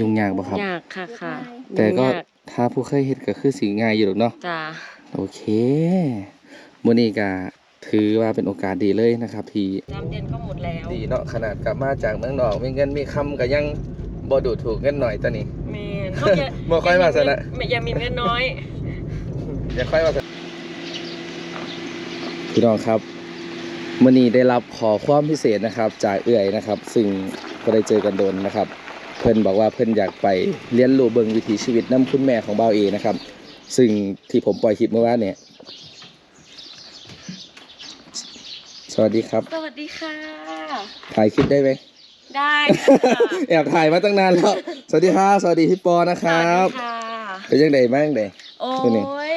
ยุ่งยากบ่ครับ ยากค่ะค่ะแต่ก็ยุ่งยาถ้าผู้เคยเฮ็ดก็คือสิง่ายอยู่หรอกเนาะ จ้าโอเคมื้อนี้ก็ถือว่าเป็นโอกาสดีเลยนะครับ ที่จำเดือนก็หมดแล้วดีเนาะขนาดกลับมาจากเมืองนอกมีเงินมีคำก็ยังบ่ดูถูกเงินหน่อยตอนนี้ แม่นเขาจะบ่ค่อยมาซะนะไม่ยังมีเงินน้อย อย่าค่อยว่าพี่น้องครับมื่อนี้ได้รับขอความพิเศษนะครับ จากเอื่อยนะครับ ซึ่งก็ได้เจอกันโดนนะครับเพิ่นบอกว่าเพิ่นอยากไปเรียนรู้เบิ่งวิถีชีวิตน้ำคุณแม่ของบ่าวเอนะครับ ซึ่งที่ผมปล่อยคลิปเมื่อวานเนี่ย สวัสดีครับ สวัสดีค่ะ ถ่ายคลิปได้ไหม ได้ค่ะ แอบถ่ายมาตั้งนานแล้ว สวัสดีครับสวัสดีพี่ปอนะครับสวัสดีค่ะเป็นยังไงบ้างเด้โอ้เป็นไงย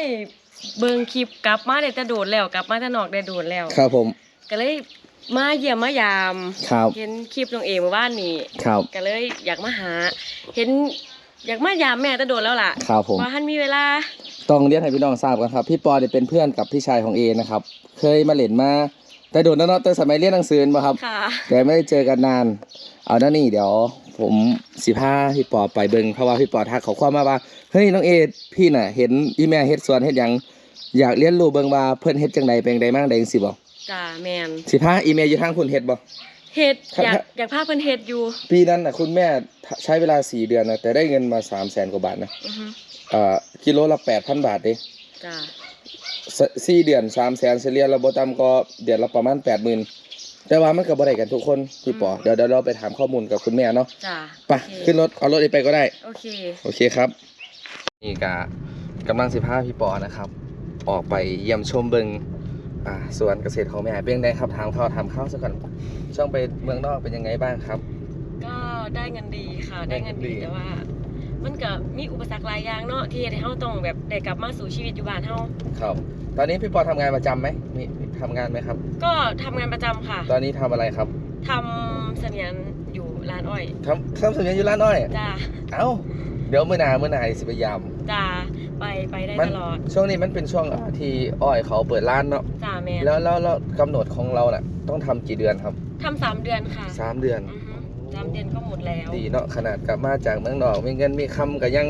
เบิ่งคลิปกลับมาได้แต่โดดแล้วกลับมาแต่นอกได้โดดแล้ว ครับผม ก็เลยมาเยี่ยมมายาม ครับ เห็นคลิปน้องเอเมื่อวานนี้ครับ ก็เลยอยากมาหา เห็นอยากมายามแม่แต่โดดแล้วล่ะครับผม ว่าท่านมีเวลา ต้องเรียนให้พี่น้องทราบกันครับ พี่ปอเนี่ยเป็นเพื่อนกับพี่ชายของเอนะครับ เคยมาเล่นมาแต่โดนแล้วเนาะแต่สมัยเรียนหนังสือมาครับ ค่ะ แต่ไม่ได้เจอกันนาน เอาหน้านี่เดี๋ยว ผมสิพาพี่ปอไปเบิงเพราะว่าพี่ปอทักเขาความมาว่า เฮ้ยน้องเอพี่น่ะ เห็นอีแม่เฮ็ดสวนเฮ็ดหยัง อยากเรียนรู้เบิงว่าเพิ่นเฮ็ดจังใดเป็นจังใดมั่งใดจังซี่บ่ จ้าแมนสิพาอีแม่อยู่ทางคุณเฮ็ดบ่ เฮ็ดครับอยากอยากพาเพิ่นเฮ็ดอยู่ปีนั้นน่ะคุณแม่ใช้เวลา4เดือนนะแต่ได้เงินมา3 0 0 0 0 0กว่าบาทนะอือฮึเอ่อกิโลละ8,000บาทเด้จ้าสสี่เดือนสามแสนเฉลี่ยเราบ่ต่ำก็เดือนละประมาณแปดหมื่นแต่ว่ามันก็บ่ได้กันทุกคนพี่ปอเดี๋ยวเดี๋ยวเราไปถามข้อมูลกับคุณแม่เนาะจ้าไปขึ้นรถเอารถไปก็ได้ โอเค โอเคครับ นี่กะกำลังสิพาพี่ปอนะครับ ออกไปเยี่ยมชมเบิง อ่าสวนเกษตรของแม่เป็นไงครับถามข้าวถามข้าวซะก่อนช่องไปเมืองนอกเป็นยังไงบ้างครับ ก็ได้เงินดีค่ะ ได้ได้เงิเงินนดีดีแต่ว่า มันก็มีอุปสรรคหลายอย่างเนาะที่เฮ็ดให้เฮาต้องแบบได้กลับมาสู่ชีวิตอยู่บ้านเฮาครับ ตอนนี้พี่ปอทำงานประจำไหมมีทำงานไหมครับ ก็ทำงานประจำค่ะตอนนี้ทำอะไรครับทำเสมียนอยู่ร้านอ้อยทำทำสัญญาณอยู่ร้านอ้อยจ้าเอ้า เดี๋ยวเมื่อหนาเมื่อหนาสิพยายามจ้าไปไปได้มันตลอด ช่วงนี้มันเป็นช่วงอ่าที่อ้อยเขาเปิดร้านเนาะจ้าแม่นแล้วแล้วแล้วกำหนดของเราน่ะต้องทำกี่เดือนครับทำสามเดือนค่ะสามเดือนอือฮึสามเดือนก็หมดแล้ว ดีเนาะขนาดกลับมาจากเมืองนอกมีเงินมีคำก็ยัง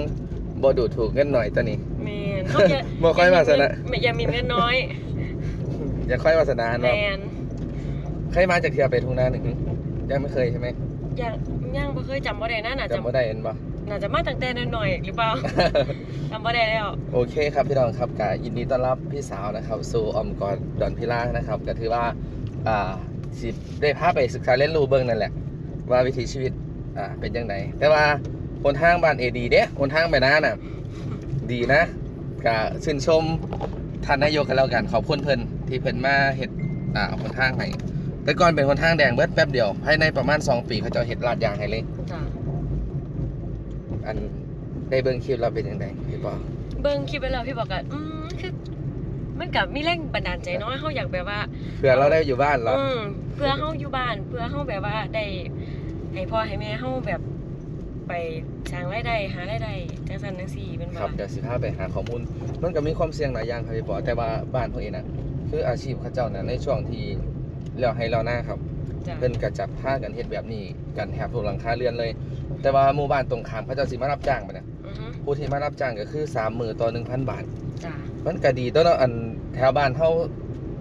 บ่ดูถูกเงินหน่อยตอนนี้แม่นเขาจะบ่ค่อยมาซะนะไม่ยังมีเงินน้อยอย่าค่อยวาสนาแมเนาะนเคยมาจากเทียไปทุ่งนาหนึ่งยังไม่เคยใช่ไหมยังยังบ่เคยจำบ่ได้นะน่าจะจำไม่ได้เห็นปะ น่าจะมาตั้งแต่น้อยๆหรือเปล่าจำบ่ได้แล้ว โอเคครับพี่น้องครับกายินดีต้อนรับพี่สาวนะครับสู่ออมกอดดอนพิล่านะครับก็ถือว่าอ่าสิได้พาไปศึกษาเรียนรู้เบิ่งนั่นแหละ ว่าวิถีชีวิตอ่าเป็นยังไงแต่ว่าคนทางบ้านเอดีเด้คนทางไปน้าน่ะ ดีนะก็ชื่นชมท่านนายกกันแล้วกันขอบคุณเพิ่นที่เพิ่นมาเฮ็ดอ่าคนทางให้แต่ก่อนเป็นคนทางแดงเบิดแป๊บเดียวภายในประมาณ 2 ปีเขาจะเฮ็ดลาดยางให้เลยจ้ะ อันได้เบิ่งคลิปเราเป็นยังไงพี่ปอเบิ่งคลิปไปแล้วพี่บอกก็อืมคือมันก็มีแรงบันดาลใจเนาะเฮาอยากแบบว่าเพื่อเราได้อยู่บ้านเราอืมเพื่อเฮาอยู่บ้าน เพื่อเฮาแบบว่าได้ให้พ่อให้แม่เฮาแบบไปสร้างรายได้หารายได้จังซั่นจังซี่เป็นคบ่รับเดี๋ยวสิพาไปหาข้อมูลมันก็มีความเสี่ยงหลายอย่างครับพี่ปอแต่ว่าบ้านพวกเองน่ะคืออาชีพเขาเจ้าน่ะในช่วงที่เราให้เราหน้าครับจ้ะ เพิ่นก็จับผ้ากันเฮ็ดแบบนี้กันแทบทุกหลังคาเรือนเลย แต่ว่าหมู่บ้านตรงข้ามเขาเจ้าสิมารับจ้างไปนะอือฮึผู้ที่มารับจ้างก็คือ3มื้อต่อ1,000 บาท จ้ะมันก็ดีตัวเนาะอันแถวบ้านเฮา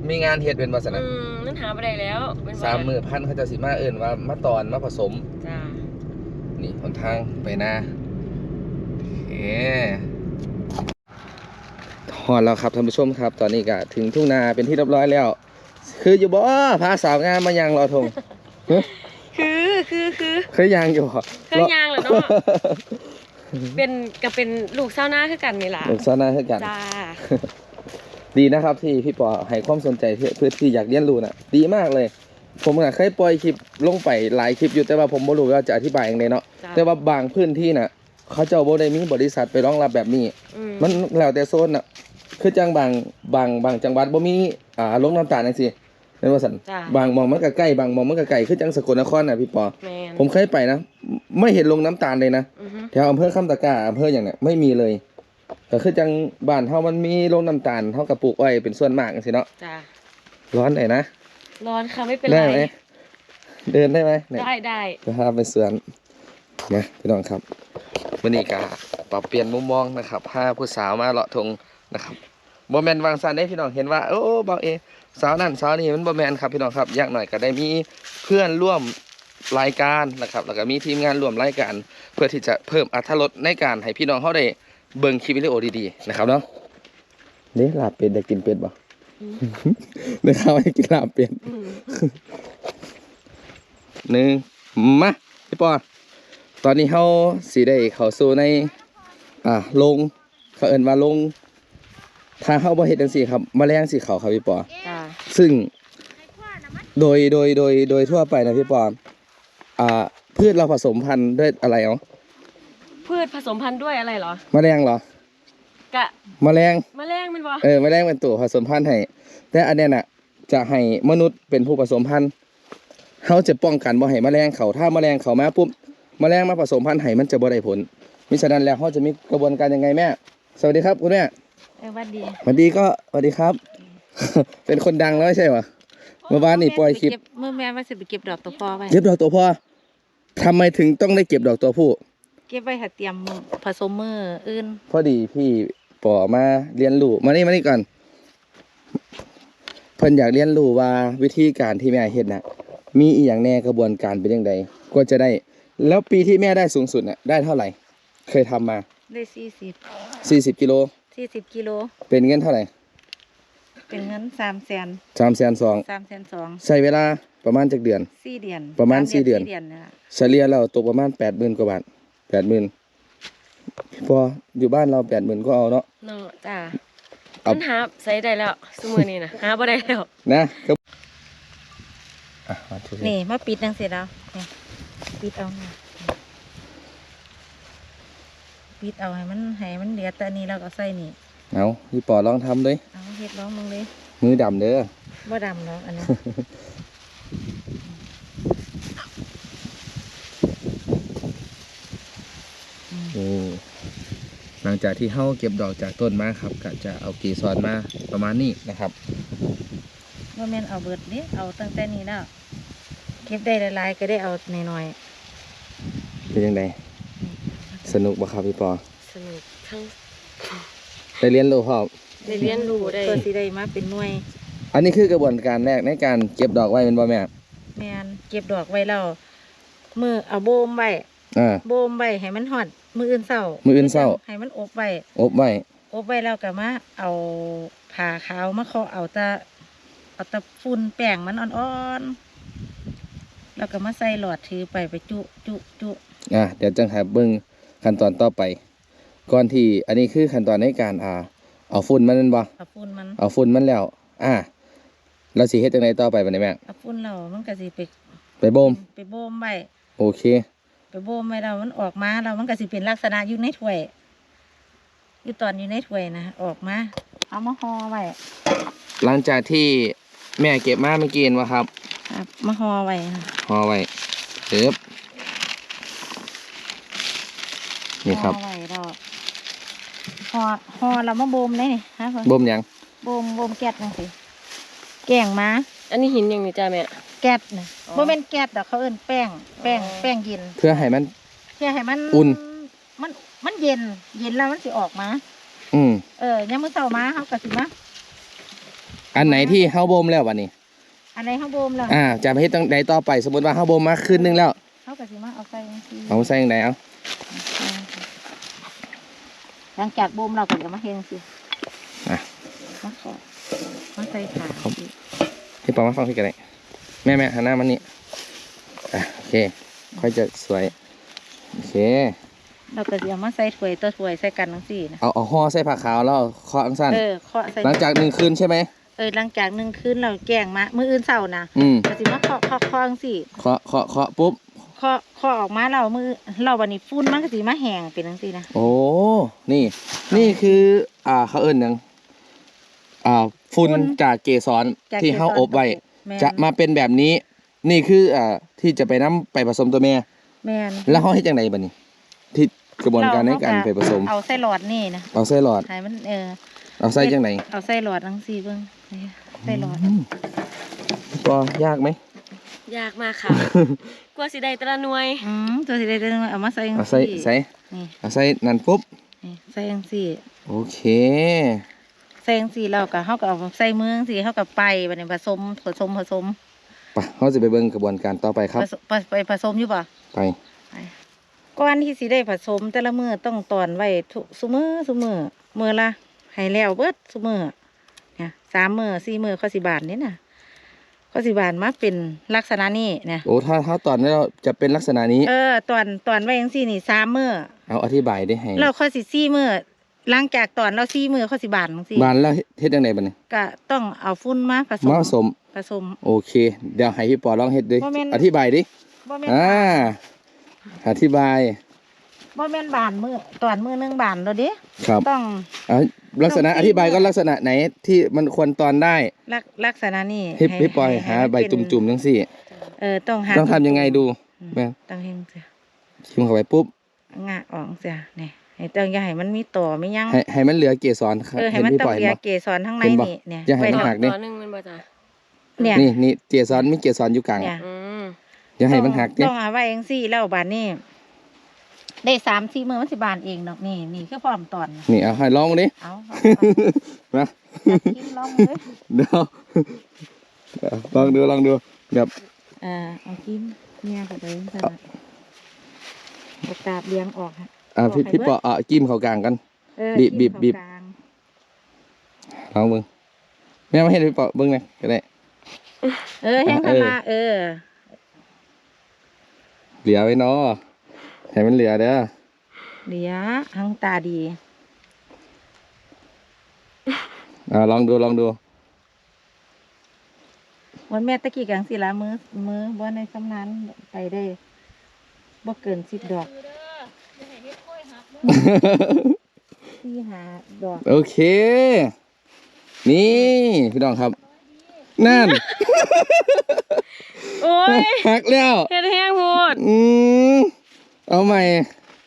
มีงานเฮ็ดเป็นว่าซั่นอืน่ะมมันหาบ่ได้แล้วเป็นบ่สามมื้อพันเขาเจ้าสิมาเอิ้นว่ามาตอนมาผสม จ้ะนี่หนทางไปนาโอเคฮอดแล้วครับท่านผู้ชมครับ ตอนนี้ก็ถึงทุ่งนาเป็นที่เรียบร้อยแล้ว คืออยู่บ่พาสาวงามมายังรอทงคือคือคือเคยยังอยู่บ่เคยยังเหรอเนาะเป็นก็เป็นลูกเศร้าวนาคือกันนี่ล่ะลูกสาวนาคือกันจ้าดีนะครับที่พี่ปอให้ความสนใจเพื่อเพื่อที่อยากเรียนรู้น่ะ ดีมากเลย ผมก็เคยปล่อยคลิปลงไปหลายคลิปอยู่แต่ว่าผมบ่รู้ว่าจะอธิบายยังไงเนาะจ้าแต่ว่าบางพื้นที่น่ะ เขาเจ้าบ่ได้มีบริษัทไปรองรับแบบนี้อืมมันแล้วแต่โซนน่ะ คือจังบางบางบางจังหวัดบ่มีอ่าลงน้ำตาลจังซี่ แม่นว่าซั่นจ้าบางหมองมันก็ใกล้บางหมองมันก็ไกลคือจังสกลนครน่ะพี่ปอ แมนผมเคยไปนะ ไม่เห็นลงน้ำตาลเลยนะอือฮึแถวอำเภอคำตะกร้าอำเภออย่างเนี้ยไม่มีเลยก็คือจังบ้านเฮามันมีโรงน้ำตาลเฮากับปลูกอ้อยเป็นส่วนมากจังซี่เนาะจ้าร้อนไหนนะร้อนค่ะไม่เป็นได้ไร ไหมเดินได้ไหมเนี่ย ได้ได้ จะพาไปสวนนะพี่น้องครับวันนี้ก็ปรับเปลี่ยนมุมมองนะครับพาผู้สาวมาเลาะทงนะครับบ่แมนวางซันได้พี่น้องเห็นว่า โอ้เบาเอ สาวนั่นสาวนี่มันบ่แมนครับพี่น้องครับอยากหน่อยก็ได้มีเพื่อนร่วมรายการนะครับ แล้วก็มีทีมงานร่วมรายการ เพื่อที่จะเพิ่มอรรถรสในการให้พี่น้องเขาได้เบิ่งคลิปวิดีโอดีๆนะครับเนาะนี่ลาบเป็ดได้กินเป็ดบ่ได้ข้าวให้กินลาบเป็ดอืมหนึ่งมาพี่ปอตอนนี้เขาสีได้เข้าสู่ในอ่าลงเขาเอินว่าลง ถ้าเขาบ่เฮ็ดจังซี่ครับแมลงสิเขาครับพี่ปอ จ้าซึ่งโดยโดยโดยโดยทั่วไปนะพี่ปออ่าพืชเราผสมพันธุ์ด้วยอะไรเอาพืชผสมพันธุ์ด้วยอะไรเหรอ แมลงเหรอกะแมลง แมลงแมันบ่เออแมลงเป็นตัวผสมพันธุ์ให้ แต่อันเนี้ยน่ะ จะให้มนุษย์เป็นผู้ผสมพันธุ์เขาจะป้องกันบ่ให้แมลงเขาถ้าแมลงเขามาปุ๊บแมลงมาผสมพันธุ์ให้มันจะบ่ได้ผลมิฉะนั้นแล้วเขาจะมีกระบวนการยังไงแม่ สวัสดีครับคุณแม่ เออหวัดดีสวัสดีก็สวัสดีครับ เป็นคนดังแล้วไม่ใช่เหรอ เมื่อวานนี่ปล่อยคลิป เมื่อแม่ว่าสิไปเก็บดอกตัวพอไว้เก็บดอกตัวพ่อทำไมถึงต้องได้เก็บดอกตัวผู้ เก็บไว้ถ้าเตรียมผสมมืออื่น พอดีพี่ปอมาเรียนรู้มานี่มานี่ก่อน เพิ่นอยากเรียนรู้ว่าวิธีการที่แม่เฮ็ดน่ะ มีอีหยังแน่กระบวนการเป็นยังไงก็จะได้ แล้วปีที่แม่ได้สูงสุดน่ะได้เท่าไหร่ เคยทำมา ได้สี่สิบ40กิโล สี่สิบกิโล เป็นเงินเท่าไหร่ เป็นเงินสามแสน3แสนสองสามแสนสองใช้เวลาประมาณจักเดือน สี่เดือนประมาณสสี่เดือนสี่เดือนนะเฉลี่ยแล้วตกประมาณ80,000กว่าบาท80,000พออยู่บ้านเรา80,000ก็เอาเนาะเนาะจ้าเอามันหาใส่ได้แล้วซุมื้อนี้นะหาบ่ได้แล้วนะครับอะมาดูสินี่มาปิดจังเสร็จแล้วนี่ปิดเอาเนี่ย ปิดเอาให้มันให้มันเหลือแต่อันนี้แล้วก็ใส่นี่เอาพี่ปอลองทำเลยเอาเฮ็ดร้องมึงเลยมือดำเด้อบ่ดำเนาะอันนี้นี่หลังจากที่เฮาเก็บดอกจากต้นมาครับก็จะเอากีซอนมาประมาณนี้นะครับว่าแม่นเอาเบิดนี่เอาตั้งแต่นี้แล้วเก็บได้หลายๆก็ได้เอาหน่อยเป็นยังไง สนุกบ่ครับพี่ปอ สนุกทั้งได้เรียนรู้พร้อมได้เรียนรู้ได้ๆเพื่อสิได้มาเป็นหน่วย อันนี้คือกระบวนการแรกในการเก็บดอกไว้เป็นบ่แม่แม่นเก็บดอกไว้แล้วมือเอาโบมไว้อ่า โบมไว้ให้มันหอด มืออื่นเศร้า มื้ออื่นเช้า ให้มันอบไว้อบไว้อบไว้แล้วก็มาเอาผ่าขาวมาเคาะเอาแตะเอาแตะฝุ่นแป้งมันอ่อนๆแล้วก็มาใส่หลอดถือไปไปจุจุจุอ่าเดี๋ยวจังหาเบิ่ง ขั้นตอนต่อไป ก่อนที่อันนี้คือขั้นตอนในการอ่า เอาฝุ่นมันนั่นบ่เอาฝุ่นมันเอาฝุ่นมันแล้ว อ่าเราสิเฮ็ดจังไดต่อไปบัดนี้แม่เอาฝุ่นเรามันก็สิไปไปบ่มไปโบมไว้โอเค ไปโบมไว้เรามันออกมาเรามันก็สิเป็นลักษณะอยู่ในถ้วยอยู่ตอนอยู่ในถ้วยนะออกมาเอามาห่อไว้หลังจากที่แม่เก็บมาเมื่อกี้เห็นบ่ครับครับมาห่อไว้นะห่อไว้เอิบ นี่ครับ ห่อไว้เราห่อห่อเรามาโบมเลยนี่ฮะพ่อบ่มหยังโบมโบมแก๊สจังสิแกงมา อันนี้หินหยังนี่จ้าแม่ แก๊สนะอ๋อโบเป็นแก๊สดอกเขาเอิ้นแป้ง แป้ง อ๋อ แป้งเย็นเพื่อให้มัน เพื่อให้มันอุ่น มันมันเย็น เย็นแล้วมันสิออกมา อืม เออยามมื้อเช้ามาเขาก็สิมาอันไหนที่เฮาบ่มแล้วบัดนี้ อันไหนเขาโบมแล้วอ่าจะไปเฮ็ดจังใดต่อไป สมมุติว่าเฮาบ่มมาคืนนึงแล้วเขาก็สิมาเอาใส่จังซี่เอาใส่จังไดเอา หลังจากโบมเราก็จะมาเฮ็ดจังซี่อะ มาขอมาใส่ถาดครับพี่ปอมาฟังพี่กันได้แม่แม่หันหน้ามานี่อะโอเค ค่อยจะสวย โอเค เราก็สิเอามาใส่ถ้วยตัวถ้วยใส่กันจังซี่นะเอาเอาห่อใส่ผ้าขาวแล้วเคาะอังสั้นเออเคาะใส่หลังจากหนึ่งคืนใช่ไหม เออหลังจากหนึ่งคืนเราแกงมา มื้ออื่นเช้านะอืมก็สิมาเคาะเคาะเคาะจังซี่เคาะเคาะเคาะปุ๊บ เคาะเคาะออกมาเรามือเราวันนี้ฟุ้นมันก็สีมาแห้งเป็นจังซี่นะโอ้ นี่ นี่คือ อ่าเขาเอิ้นหยังอ่าฝุ่นจากเกสรจากที่เฮาอบไว้แม่น จะมาเป็นแบบนี้ นี่คืออ่าที่จะไปน้ำไปผสมตัวแม่ แม่นแล้วเฮาเฮ็ดจังไดบัดนี้ ที่กระบวนการในการไปผสม เอาใส่หลอดนี่นะเอาใส่หลอด ให้มันเออ เอาใส่จังไดเอาใส่หลอดจังซี่เบิ่งนี่ใส่หลอดมก็ยากไหม ยากมากค่ะ กลัวสิได้แต่ละหน่วย อืมตัวสิได้ตัวนึงเอามาใส่จังเอาใส่ซี่ใส่นี่เอาใส่นั่นปุ๊บนี่ใส่จังซี่โอเค ใส่จังซี่แล้วก็เฮาก็เอาใส่มือจังซี่เฮาก็ไปบัดนี้ผสมผสมผสมไปเราจะไปเบิ่งกระบวนการต่อไปครับ ผสมไปไปผสมอยู่บ่ไปก่อนที่สิได้ผสมแต่ละมือต้องตอนไว้ทุกซุมือซุมือมือละให้แล้วเบิดซุมือเนี่ยสามมือสี่มือข้อสิบานนี่น่ะ ข้อสิบานมาเป็นลักษณะนี้เนี่ยโอ้ถ้าถ้าตอนนี้เราจะเป็นลักษณะนี้ เออตอนตอนไว้ยังสี่นี่สามมือเอาอธิบายได้ให้เราข้อสิสี่มือหลังจากตอนเราสี่มือข้อสิบานจังซี่บานแล้วเฮ็ดยังไงบัดนี้ก็ต้องเอาฟุ้นมาผสมมาผสมผสม โอเค เดี๋ยวให้พี่ปอลองเฮ็ดดิบ่แม่นอธิบายดิบ่แม่นอ่าอธิบาย บ่แม่นบานมือตอนมือหนึงบานเราเด้ครับต้องอะลักษณะต้องอตีธิบายเมื่ก็อลักษณะไหนที่มันควรตอนได้ลักลักษณะนี้พี่ให้พี่ปอยหาให้ใบเป็นจุ่มๆจังซี่ เออต้องหาต้องทำยังไงดูอืมแม่ต้องเฮงเสียชิมเข้าไปปุ๊บ งะออกเสียนี่ให้ต้องอย่าให้มันมีต่อไม่ยั้งให้ให้มันเหลือเกสรครับเออให้เห็นมันพี่ต้อปงอยเหลือบ่ เกสรข้างในเห็นบ่นี่เนี่ยอย่าให้ไว้มันทำหัก ดิตัวหนึงแมันบ่จ้ะเนี่ยนี่นี่เกสรมีเกสรอยู่กลางเนี่ยอืมอย่าให้มันหักต้ดิองเอาไว้เองสิแล้วบานนี่ ได้สามสี่มือมันสิบานเองดอกนี่นี่คือพร้อมตอนนี่เอาให้ลองดิเอาเอามาเอากินลองเลยเดี๋ยวเอาลองดูลองดูแบบเออเอากินเนี่ยก็เลยสลัดเอากาบเลี้ยงออกฮะอ่าพี่บอกให้พี่เบิดปอเอาจิ้มเข้ากลางกันเออบีบบีบจิ้มบีบเข้ากลางลองเบิ่งแม่มาให้พี่ปอเบิ่งหน่อยก็ได้เออแห้งเอทำอมาเออเหลือไว้เนาะ ให้มันเหลือเด้อเดี๋ยวหังตาดี อ่าลองดูลองดู วันแม่ตะกี้กังสิละมือมือบ่ในสำนันไปได้บ่เกินสิบดอกสี่หาดอก โอเค นี่พี่น้องครับ นั่น โอ้ยหักแล้วเฮ็ดแห้งโพดอืม เอาใหม่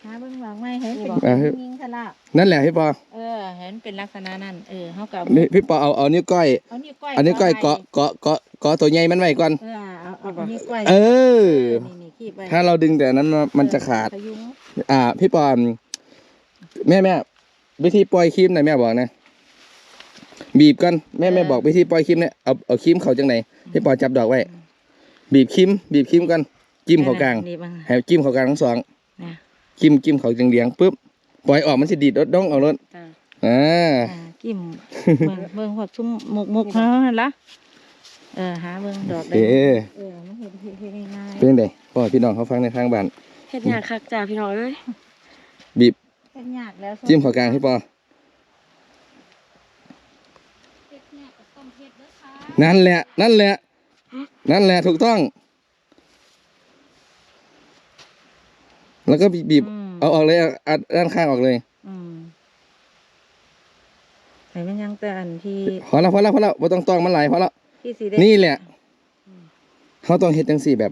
หาเบิ่งหลังไม่เห็นเป็นเออยิงซะละนั่นแหละพี่ปอเออ เห็นเป็นลักษณะนั้นเออเฮาก็นี่พี่ปอเอาเอานิ้วก้อย เอานิ้วก้อยอันนี้ก้อยไว้เกาะเกาะเกาะเกาะตัวใหญ่มันไว้ก่อน เออเอาเอาเอานิ้วก้อยเออ นี่นี่คีบไว้ถ้าเราดึงแต่อันนั้นมามันจะขาด พยุงอ่า พี่ปอมแม่แม่วิธีปล่อยครีมหน่อยแม่บอกนะ บีบกันแม่แม่บอกวิธีปล่อยครีมเนี่ยเอาเอาครีมเขาจังไหนพี่ปอจับดอกไว้ บีบครีมบีบครีมกัน จิ้มเขากลางนี่บ้างให้จิ้มเขากลางทั้งสองนะจิ้มจิ้มเขาจังเลียงปุ๊บปล่อยออกมันสิดีดดดองออกรถจ้ะอ่าอ่ากิ้มเบิ่งเบิ่งพวกชุ่มหมกหมกเฮาหั่นละเออหาเบิ่งดอกโอได้เคเออมันเห็นเห็นเห็นง่ายเป็นไงพ่อพี่น้องเขาฟังในทางบ้านเฮ็ดยากคักจ้ะพี่น้องเอ้ยบีบๆเป็นยากแล้วจิ้มเขากลางพี่ปอนั่นแหละ นั่นแหละ นั่นแหละถูกต้อง แล้วก็บีบมเอาออกเลยเอาอัดด้านข้างออกเลยอืมไหนมันยังแต่อันที่พอแล้วพอแล้วพอแล้วไม่ต้องตองมันไหลายพอแล้วที่สีได้นี่แหละอืมเขาต้องเฮ็ดจังสี่แบบ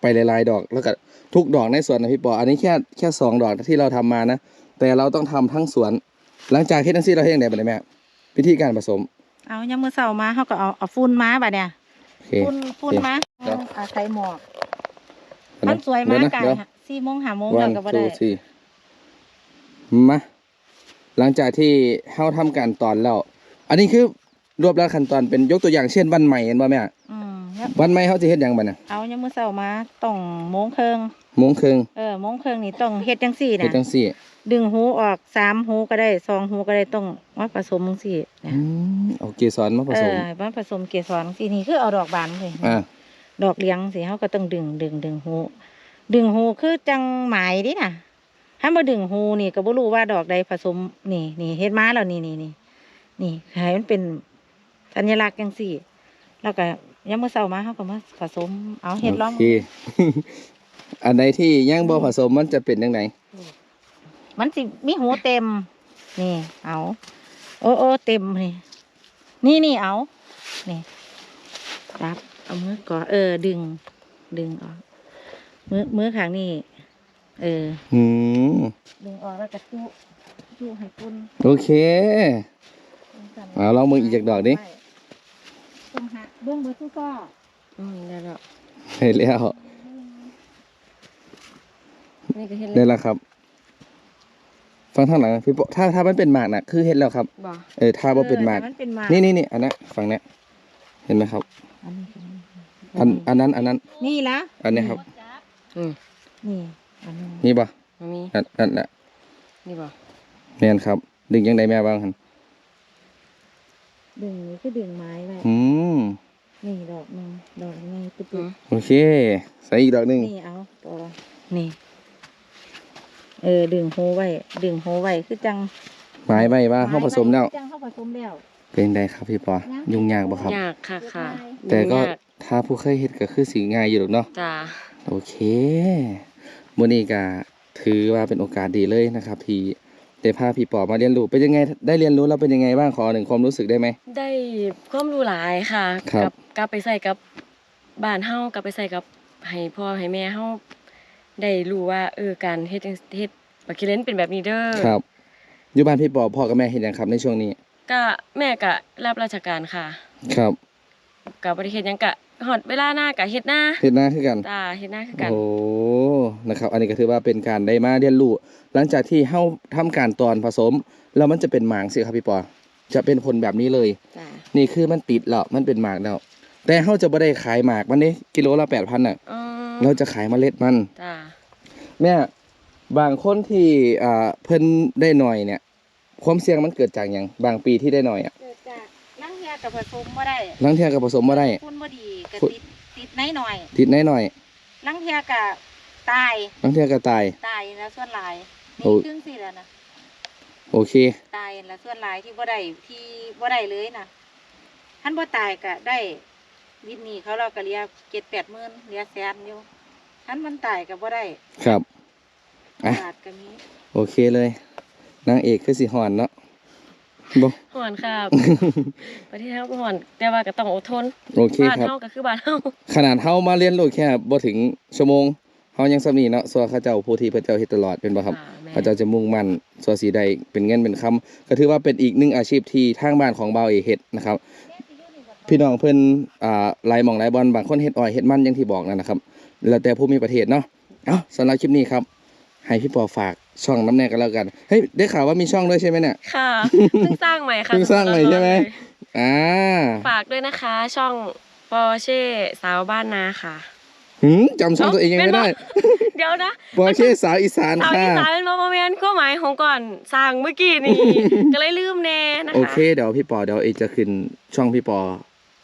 ไปหลายๆดอก แล้วก็ทุกดอกในสวนนะพี่ปออันนี้แค่แค่สองดอกที่เราทำมานะแต่เราต้องทำทั้งสวน หลังจากเฮ็ดจังสี่เราเฮ็ดยังไงบ้างแม่วิธีการผสมเอายามมื้อเช้ามาเฮาก็เอาเอาฝุ่นมาบัดเนี่ยโอเคฝุ่นฝุ่นโอเคมาครับอาศัยหมอกเดี๋มันสวยเดี๋มากนะกายเดี๋ยว สี่โมงห้าโมงวัแล้วนก็บ่ทูได้สี่มาหลังจากที่เข้าทำการตอนแล้ว อันนี้คือรวบแล้วขั้นตอนเป็นยกตัวอย่างเช่นวันใหม่เห็นบ่แม่อืมแล้ววันใหม่เขาจะเฮ็ดหยังบัดน่ะเอายามมื้อเช้ามาต้องโมงครึ่งโมงครึ่งเออโมงครึ่งนี่ต้องเฮ็ดจังซี่เฮ็ดนะจังสี่ดึงหูออกสามหูก็ได้สองหูก็ได้ต้องมาผสมจังซี่นะอืมเอาเกสรมาผเอสมอมาผสมเกสรจังซี่นี่คือเอาดอกบานเลยอ่าดอกเลี้ยงสิเฮาก็ต้องดึงดึงดึงหู ดึงหูคือจังหมายดิน่ะถ้ามาดึงหูนี่ก็บ่รู้ว่าดอกใดผสมนี่นี่เฮ็ดมาแล้วนี่นี่นี่นี่ให้มันเป็นสัญลักษณ์จังซี่ แล้วก็ยามมื้อเช้ามาเฮาก็มาผสมเอาเฮ็ดล้อมโอเคอันใดที่ยังบ่ผสมมันจะเป็นจังไดมันสิมีหูเต็ม นี่ เอาโอ้โอ้เต็มนี่นี่นี่เอานี่รับเอามือก่อเออ ดึง ดึงออก มือมือข้างนี่เอออืมดึงออกแล้วก็จุจุให้คุณโอเคเอาลองมืออีกจากดอกดิต้องหาเบื้องเบื้องทุกข้ออืมได้แล้วอเห็นแล้วนี่ก็เห็นได้แล้วแล้วครับ ฟังทางหลังพี่ปอถ้าถ้ามันเป็นหมากนะคือเห็นแล้วครับบ่เออถ้าว่าเป็นหมากออแต่มันเป็นหมากนี่นี่นี่อันนั้นฝั่งเนี้ยเห็นไหมครับอันนี้อันอันนั้นอันนั้น นี่ละอันนี้ครับ อืมนี่อันนี้นี่ปะมันมีอันอันน่ะนี่บ่แม่นครับ ดึงยังไงแม่บ้างครับดึงนี่คือดึงไม้ไว้อืมนี่ดอกหนึงดอกหนึงตุ๊บอืมโอเค ใส่อีกดอกหนึ่งนี่เอาปอนี่ เออ ดึงโฮไว้ ดึงโฮไว้คือจังหมายไว้ว่าเขาผสมแล้ว จังเขาผสมแล้ว เป็นไงครับพี่ปอ ยุ่งยากปะครับ ยากค่ะค่ะแต่ก็ยุ่งยาถ้าผู้เคยเห็ดก็คือสีง่ายอยู่หรอกเนาะจ้า โอเคมื่อนี้ก็ถือว่าเป็นโอกาสดีเลยนะครับที่ได้พาพี่ปอมาเรียนรู้เป็นยังไงได้เรียนรู้แล้วเป็นยังไงบ้างขอหนึ่งความรู้สึกได้ไหมได้ความรู้หลายค่ะครับกักลับไปใส่กับบ้านเฮากลับไปใส่กับให้พ่อให้แม่เฮาได้รู้ว่าเออการเฮ็ดจั่งเฮ็ดบักคิเลนเป็นแบบนี้เด้อครับอยู่บ้านพี่ปอพ่อกับแม่เห็นยังครับในช่วงนี้ก็แม่ก็รับราชการค่ะ ครับก็บ่ได้เฮ็ดหยังก็ ฮอดเวลาหน้าก็เฮ็ดหน้าเห็นหน้าคือกันจ้าเฮ็ดหน้าคือกันโอ้นะครับ อันนี้ก็ถือว่าเป็นการได้มาเรียนรู้หลังจากที่เฮาทำการตอนผสม แล้วมันจะเป็นหมากสิครับพี่ปอจะเป็นผลแบบนี้เลยจ้านี่คือมันติดแล้วมันเป็นหมากแล้วแต่เฮาจะบ่ได้ขายหมากมันนี่กิโลละ8,000น่ะอืมเราจะขายเมล็ดมันจ้าแม่บางคนที่อ่าเพิ่นได้หน่อยเนี่ย ความเสี่ยงมันเกิดจากหยังบางปีที่ได้หน่อยอะเกิดจากลังเทียกับผสมบ่ได้ลังเทียกับผสมบ่ได้คุณบ่ดี ก็ฝุ่นติดติดน้อยหน่อยติดน้อยหน่อยลังเทียกับตายลังเทียก็ตายตายแล้วส่วนหลายโอ้นี่ครึ่งสิแล้วนะโอเค ตายแล้วส่วนหลายที่บ่ได้ที่บ่ได้เลยนะท่านบ่ตายก็ได้วิทย์นี้เขาเราก็เรียกเจ็ดแปดหมื่นเรียกแสนอยู่ท่านมันตายก็บ่ได้ ครับอะบาทก็มีโอเคเลยนางเอกคือสิหอนเนาะ บ่ฮ้อนครับ ประเทศเฮาบ่ฮ้อน แต่ว่าก็ต้องอดทนโอเคบ้านครับ เฮาก็คือบ้านเฮาขนาดเฮามาเรียนรู้แค่บ่ถึงชั่วโมงเฮายังสำนีเนาะส่วนเขาเจ้าผู้ที่พระเจ้าเฮ็ดตลอดเป็นบ่ครับ อ่าแม่ พระเจ้าจะมุ่งมั่นส่วนสีใดเป็นเงินเป็นคำก็ถือว่าเป็นอีกหนึ่งอาชีพที่ทางบ้านของเบาเอกเฮ็ดนะครับ พี่น้องเพิ่นอ่าหลายหม่องหลายบอลบางคนเฮ็ดอ้อยเฮ็ดมันอย่างที่บอกนั่นนะครับ แล้วแต่ผู้มีประเทศเนาะเอ้าสำหรับคลิปนี้ครับ ให้พี่ปอฝากช่องน้ำแน่กันแล้วกัน เฮ้ยได้ข่าวว่ามีช่องด้วยใช่ไหมเนี่ย ค่ะเพิ่งสร้างใหม่ค่ะเพิ่งสร้างใหม่ใช่ไหมอ่าฝากด้วยนะคะ ช่องปอเช่สาวบ้านนาค่ะหืมจำช่องตัวเองยังไม่ได้ เดี๋ยวนะปอเช่สาวอีสานสาวค่ะอีสานเป็นโมเมนต์ก็หมายของก่อนสร้างเมื่อกี้นี่ก็เลยลืมแน่นะคะโอเคเดี๋ยวพี่ปอเดี๋ยวเอกจะขึ้นช่องพี่ปอ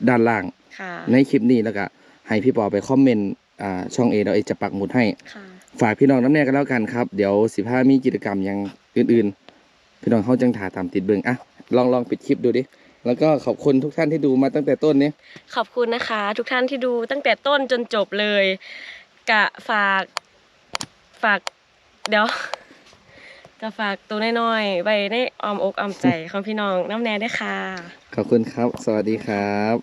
ด้านล่างค่ะในคลิปนี้แล้วก็ให้พี่ปอไปคอมเมนต์อ่าช่องเอเดี๋ยวเอกจะปักหมุดให้ค่ะ ฝากพี่น้องน้ำแน่กันแล้วกันครับ เดี๋ยวสิบห้ามีกิจกรรมอย่างอื่นๆ พี่น้องเขาจังถ่าตามติดเบิงอะลองลองปิดคลิปดูดิ แล้วก็ขอบคุณทุกท่านที่ดูมาตั้งแต่ต้นนี้ขอบคุณนะคะ ทุกท่านที่ดูตั้งแต่ต้นจนจบเลย กะฝากฝากเดี๋ยวกะฝากตัวน้อยๆไว้ในอ้อมอกอ้อมใจของพี่น้องน้ำแน่ด้วยค่ะ ขอบคุณครับ สวัสดีครับ